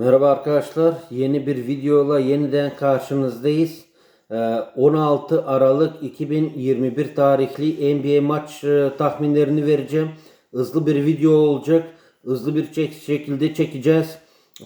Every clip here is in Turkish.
Merhaba arkadaşlar. Yeni bir videoyla yeniden karşınızdayız. Ee, 16 Aralık 2021 tarihli NBA maç e, tahminlerini vereceğim. Hızlı bir video olacak. Hızlı bir şekilde çekeceğiz.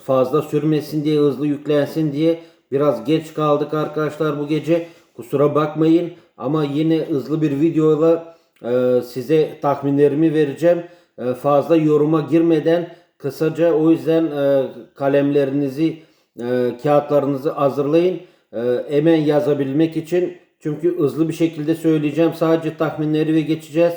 Fazla sürmesin diye, hızlı yüklensin diye. Biraz geç kaldık arkadaşlar bu gece. Kusura bakmayın. Ama yine hızlı bir videoyla e, size tahminlerimi vereceğim. E, fazla yoruma girmeden kısaca o yüzden e, kalemlerinizi, e, kağıtlarınızı hazırlayın. E, hemen yazabilmek için. Çünkü hızlı bir şekilde söyleyeceğim. Sadece tahminleri ve geçeceğiz.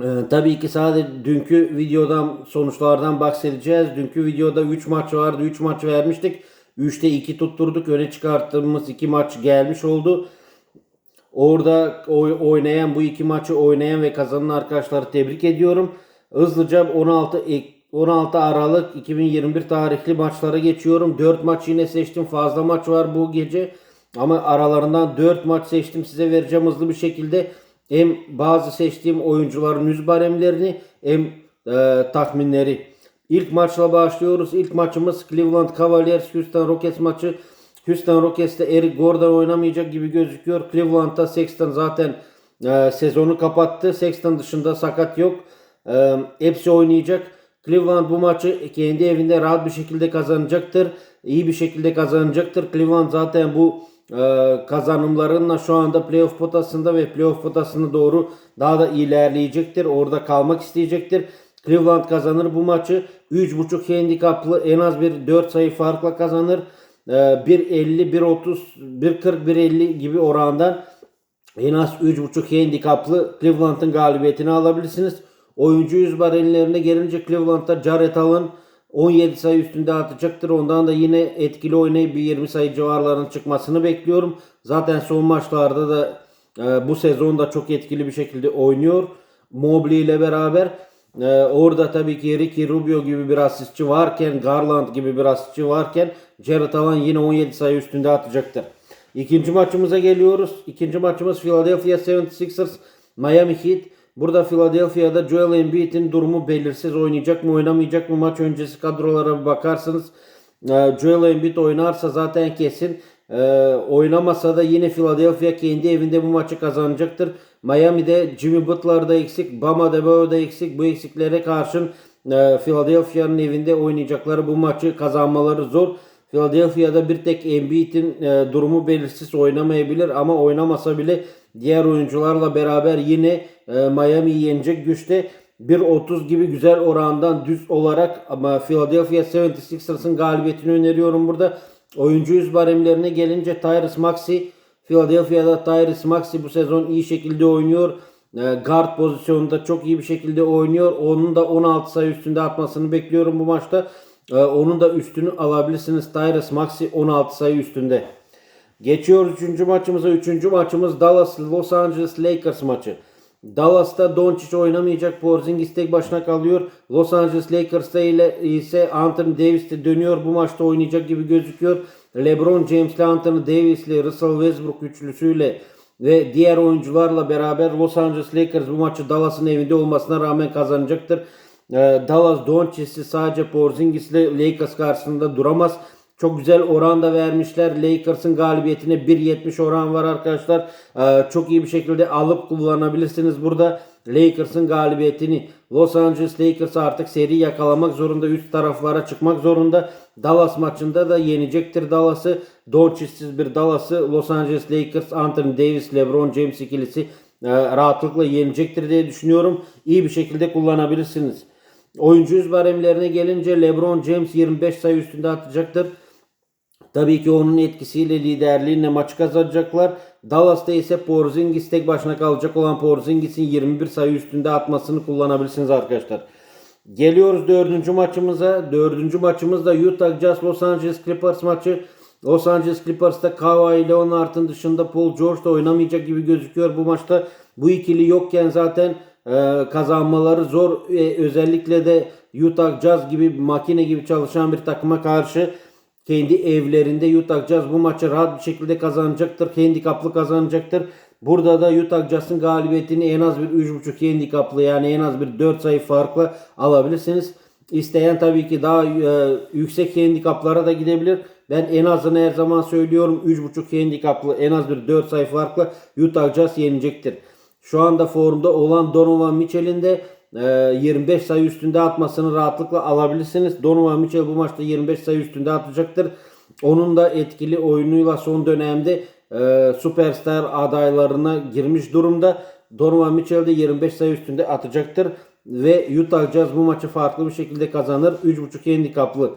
Ee, tabii ki sadece dünkü videodan sonuçlardan bahsedeceğiz. Dünkü videoda 3 maç vardı. 3 maç vermiştik. 3'te 2 tutturduk. Öne çıkarttığımız 2 maç gelmiş oldu. Orada oy- oynayan bu iki maçı oynayan ve kazanan arkadaşları tebrik ediyorum. Hızlıca 16 Ek- 16 Aralık 2021 tarihli maçlara geçiyorum. 4 maç yine seçtim. Fazla maç var bu gece. Ama aralarından 4 maç seçtim. Size vereceğim hızlı bir şekilde. Hem bazı seçtiğim oyuncuların yüz baremlerini hem e, tahminleri. İlk maçla başlıyoruz. İlk maçımız Cleveland Cavaliers Houston Rockets maçı. Houston Rockets'te Eric Gordon oynamayacak gibi gözüküyor. Cleveland'da Sexton zaten e, sezonu kapattı. Sexton dışında sakat yok. E, hepsi oynayacak. Cleveland bu maçı kendi evinde rahat bir şekilde kazanacaktır. İyi bir şekilde kazanacaktır. Cleveland zaten bu e, kazanımlarınla şu anda playoff potasında ve playoff potasına doğru daha da ilerleyecektir. Orada kalmak isteyecektir. Cleveland kazanır bu maçı. 3.5 handikaplı en az bir 4 sayı farkla kazanır. E, 1.50, 1.30, 1.40, 1.50 gibi orandan en az 3.5 handikaplı Cleveland'ın galibiyetini alabilirsiniz. Oyuncu yüz barellerine gelince Cleveland'da Jared Allen 17 sayı üstünde atacaktır. Ondan da yine etkili oynayıp bir 20 sayı civarlarının çıkmasını bekliyorum. Zaten son maçlarda da e, bu sezonda çok etkili bir şekilde oynuyor. Mobley ile beraber. E, orada tabii ki Ricky Rubio gibi bir asistçi varken, Garland gibi bir asistçi varken Jared Allen yine 17 sayı üstünde atacaktır. İkinci maçımıza geliyoruz. İkinci maçımız Philadelphia 76ers Miami Heat. Burada Philadelphia'da Joel Embiid'in durumu belirsiz oynayacak mı oynamayacak mı maç öncesi kadrolara bir bakarsanız e, Joel Embiid oynarsa zaten kesin e, oynamasa da yine Philadelphia kendi evinde bu maçı kazanacaktır. Miami'de Jimmy Butler da eksik, Bama Debayo da eksik. Bu eksiklere karşın e, Philadelphia'nın evinde oynayacakları bu maçı kazanmaları zor. Philadelphia'da bir tek Embiid'in e, durumu belirsiz oynamayabilir ama oynamasa bile diğer oyuncularla beraber yine e, Miami'yi yenecek güçte 1.30 gibi güzel orandan düz olarak ama Philadelphia 76ers'ın galibiyetini öneriyorum burada. Oyuncu yüz baremlerine gelince Tyrese Maxey Philadelphia'da Tyrese Maxey bu sezon iyi şekilde oynuyor. E, guard pozisyonunda çok iyi bir şekilde oynuyor. Onun da 16 sayı üstünde atmasını bekliyorum bu maçta. E, onun da üstünü alabilirsiniz. Tyrese Maxey 16 sayı üstünde. Geçiyoruz 3. maçımıza. 3. maçımız Dallas Los Angeles Lakers maçı. Dallas'ta Doncic oynamayacak. Porzingis tek başına kalıyor. Los Angeles Lakers'ta ile ise Anthony Davis de dönüyor. Bu maçta oynayacak gibi gözüküyor. LeBron James ile Anthony Davis ile Russell Westbrook üçlüsüyle ve diğer oyuncularla beraber Los Angeles Lakers bu maçı Dallas'ın evinde olmasına rağmen kazanacaktır. Ee, Dallas Doncic'i sadece Porzingis ile Lakers karşısında duramaz. Çok güzel oran da vermişler. Lakers'ın galibiyetine 1.70 oran var arkadaşlar. Ee, çok iyi bir şekilde alıp kullanabilirsiniz burada. Lakers'ın galibiyetini Los Angeles Lakers artık seri yakalamak zorunda. Üst taraflara çıkmak zorunda. Dallas maçında da yenecektir Dallas'ı. Doncic'siz bir Dallas'ı Los Angeles Lakers, Anthony Davis, LeBron James ikilisi e, rahatlıkla yenecektir diye düşünüyorum. İyi bir şekilde kullanabilirsiniz. Oyuncu yüz baremlerine gelince LeBron James 25 sayı üstünde atacaktır. Tabii ki onun etkisiyle liderliğinle maçı kazanacaklar. Dallas'ta ise Porzingis tek başına kalacak olan Porzingis'in 21 sayı üstünde atmasını kullanabilirsiniz arkadaşlar. Geliyoruz dördüncü maçımıza. Dördüncü maçımız da Utah Jazz Los Angeles Clippers maçı. Los Angeles Clippers'ta Kawhi Leonard'ın dışında Paul George da oynamayacak gibi gözüküyor bu maçta. Bu ikili yokken zaten kazanmaları zor. E, özellikle de Utah Jazz gibi makine gibi çalışan bir takıma karşı kendi evlerinde Utah Jazz bu maçı rahat bir şekilde kazanacaktır. Handikaplı kazanacaktır. Burada da Utah Jazz'ın galibiyetini en az bir 3.5 handikaplı yani en az bir 4 sayı farkla alabilirsiniz. İsteyen tabii ki daha e, yüksek handikaplara da gidebilir. Ben en azını her zaman söylüyorum. 3.5 handikaplı en az bir 4 sayı farklı Utah Jazz yenecektir. Şu anda formda olan Donovan Mitchell'in de e, 25 sayı üstünde atmasını rahatlıkla alabilirsiniz. Donovan Mitchell bu maçta 25 sayı üstünde atacaktır. Onun da etkili oyunuyla son dönemde e, süperstar adaylarına girmiş durumda. Donovan Mitchell de 25 sayı üstünde atacaktır. Ve Utah Jazz bu maçı farklı bir şekilde kazanır. 3.5 handikaplı.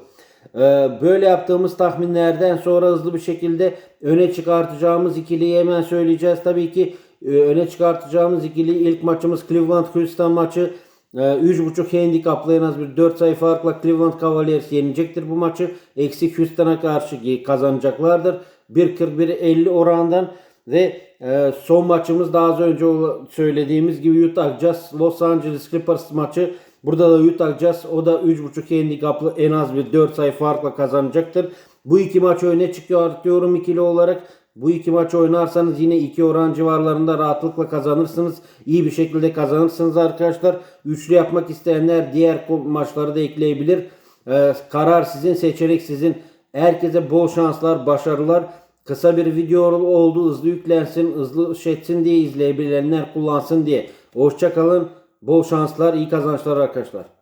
Ee, Böyle yaptığımız tahminlerden sonra hızlı bir şekilde öne çıkartacağımız ikiliyi hemen söyleyeceğiz. Tabii ki e, öne çıkartacağımız ikili ilk maçımız Cleveland Houston maçı. Ee, 3.5 handikaplı en az bir 4 sayı farkla Cleveland Cavaliers yenecektir bu maçı. Eksi Houston'a karşı kazanacaklardır. 1.41-50 orandan ve e, son maçımız daha az önce söylediğimiz gibi Utah Jazz Los Angeles Clippers maçı. Burada da Utah Jazz o da 3.5 handikaplı en az bir 4 sayı farkla kazanacaktır. Bu iki maç öne çıkıyor diyorum ikili olarak. Bu iki maç oynarsanız yine iki oran civarlarında rahatlıkla kazanırsınız. İyi bir şekilde kazanırsınız arkadaşlar. Üçlü yapmak isteyenler diğer maçları da ekleyebilir. Ee, karar sizin, seçenek sizin. Herkese bol şanslar, başarılar. Kısa bir video oldu. Hızlı yüklensin, hızlı şey etsin diye izleyebilenler kullansın diye. Hoşçakalın. Bol şanslar, iyi kazançlar arkadaşlar.